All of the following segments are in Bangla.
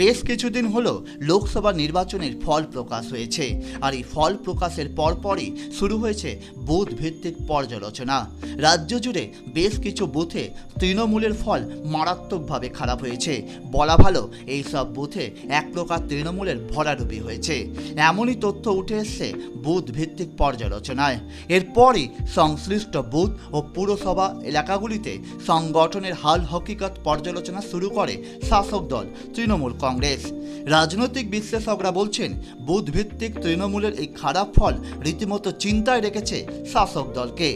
বেশ কিছুদিন হলো লোকসভা নির্বাচনের ফল প্রকাশ হয়েছে, আর এই ফল প্রকাশের পরপরই শুরু হয়েছে বুথ ভিত্তিক পর্যালোচনা। রাজ্য জুড়ে বেশ কিছু বুথে তৃণমূলের ফল মারাত্মকভাবে খারাপ হয়েছে। বলা ভালো, এই সব বুথে এক প্রকার তৃণমূলের ভরাডুবি হয়েছে। এমনই তথ্য উঠে এসছে বুথ ভিত্তিক পর্যালোচনায়। এরপরই সংশ্লিষ্ট বুথ ও পুরসভা এলাকাগুলিতে সংগঠনের হাল হকিকত পর্যালোচনা শুরু করে শাসক দল তৃণমূল কংগ্রেস। রাজনৈতিক বিশ্লেষকরা বলছেন বুথ ভিত্তিক তৃণমূলের এই খারাপ ফল রীতিমতো চিন্তায় রেখেছে শাসক দলকে।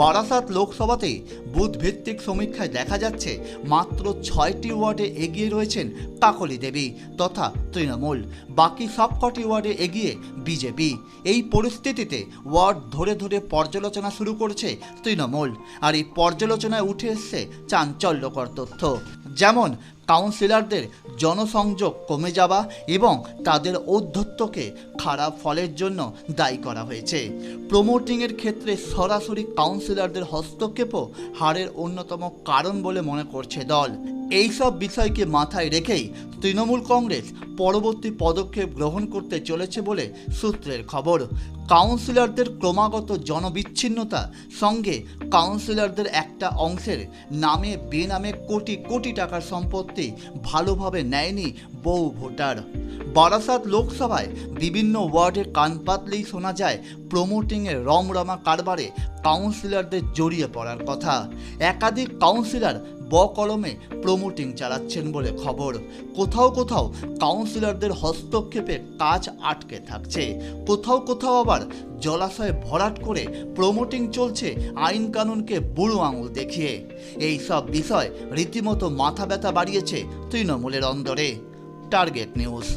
বারাসাত লোকসভাতেই বুথ ভিত্তিক সমীক্ষায় দেখা যাচ্ছে, মাত্র ছয়টি ওয়ার্ডে এগিয়ে রয়েছেন কাকলি দেবী তথা তৃণমূল। বাকি সবকটি ওয়ার্ডে এগিয়ে বিজেপি। এই পরিস্থিতিতে ওয়ার্ড ধরে ধরে পর্যালোচনা শুরু করেছে তৃণমূল। আর এই পর্যালোচনায় উঠে এসছে চাঞ্চল্যকর তথ্য। যেমন কাউন্সিলরদের জনসংযোগ কমে যাওয়া এবং তাদের ঔদ্ধত্যকে খারাপ ফলের জন্য দায়ী করা হয়েছে। প্রমোটিংয়ের ক্ষেত্রে সরাসরি কাউন্সিলরদের হস্তক্ষেপও হারের অন্যতম কারণ বলে মনে করছে দল। এইসব বিষয়কে মাথায় রেখেই তৃণমূল কংগ্রেস পরবর্তী পদক্ষেপ গ্রহণ করতে চলেছে বলে সূত্রের খবর। কাউন্সিলরদের ক্রমাগত জনবিচ্ছিন্নতা সঙ্গে কাউন্সিলরদের একটা অংশের নামে বেনামে কোটি কোটি টাকার সম্পত্তি ভালোভাবে নেয়নি বহু ভোটার। বারাসাত লোকসভায় বিভিন্ন ওয়ার্ডে কান পাতলেই শোনা যায় প্রমোটিংয়ের রমরমা কারবারে কাউন্সিলরদের জড়িয়ে পড়ার কথা। একাধিক কাউন্সিলর বকলমে প্রমোটিং চালাচ্ছেন বলে খবর। কোথাও কোথাও কাউন্সিলরদের হস্তক্ষেপে কাজ আটকে থাকছে। কোথাও কোথাও আবার জলাশয়ে ভরাট করে প্রমোটিং চলছে আইন কানুনকে বুড়ো আঙুল দেখিয়ে। এই সব বিষয় রীতিমতো মাথা ব্যথা বাড়িয়েছে তৃণমূলের অন্দরে। Target news.